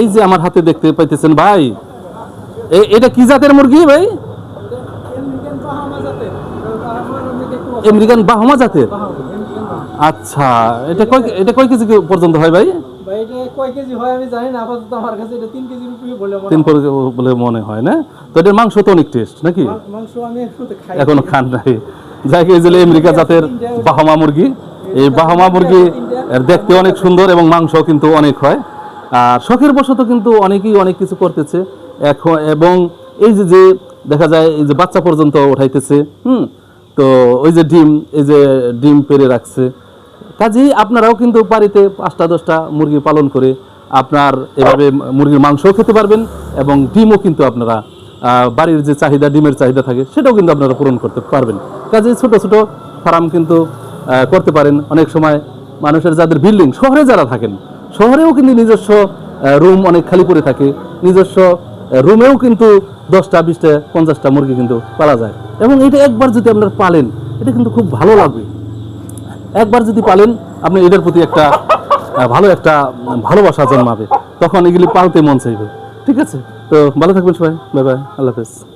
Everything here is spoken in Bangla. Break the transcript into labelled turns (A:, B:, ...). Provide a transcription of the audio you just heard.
A: এই যে আমার হাতে দেখতে পাইতেছেন ভাই এটা কি জাতের মুরগি ভাই? আমেরিকান বাহমা জাতের? আচ্ছা এটা কয় এটা কয় কেজি পর্যন্ত হয় ভাই?
B: কেজি বলে মনে হয়।
A: না? তো এটার মাংস তো অনেক টেস্ট নাকি? এখনও খান নাই। যাই যে আমেরিকা জাতের বাহমা মুরগি। এই বাহামা মুরগি দেখতে অনেক সুন্দর এবং মাংস কিন্তু অনেক হয়। আর শখের বশত কিন্তু অনেকেই অনেক কিছু করতেছে। এখন এবং এই যে যে দেখা যায়, এই যে বাচ্চা পর্যন্ত উঠাইতেছে, হুম, তো ওই যে ডিম, এই যে ডিম পেরে রাখছে। কাজেই আপনারাও কিন্তু বাড়িতে পাঁচটা, দশটা মুরগি পালন করে আপনার এভাবে মুরগির মাংসও খেতে পারবেন এবং ডিমও কিন্তু আপনারা বাড়ির যে চাহিদা, ডিমের চাহিদা থাকে, সেটাও কিন্তু আপনারা পূরণ করতে পারবেন। কাজেই ছোট ছোট ফার্ম কিন্তু করতে পারেন। অনেক সময় মানুষের যাদের বিল্ডিং শহরে যারা থাকেন, শহরেও কিন্তু নিজস্ব রুম অনেক খালি পড়ে থাকে। নিজস্ব রুমেও কিন্তু দশটা, বিশটা, পঞ্চাশটা মুরগি কিন্তু পালা যায়। এবং এটা একবার যদি আপনারা পালেন, এটা কিন্তু খুব ভালো লাগবে। একবার যদি পালেন, আপনি এদের প্রতি একটা ভালো একটা ভালোবাসা জন্মাবে। তখন এগুলি পালতে মন চাইবে। ঠিক আছে? তো ভালো থাকবেন সবাই। বাই বাই আল্লাহ হাফেজ।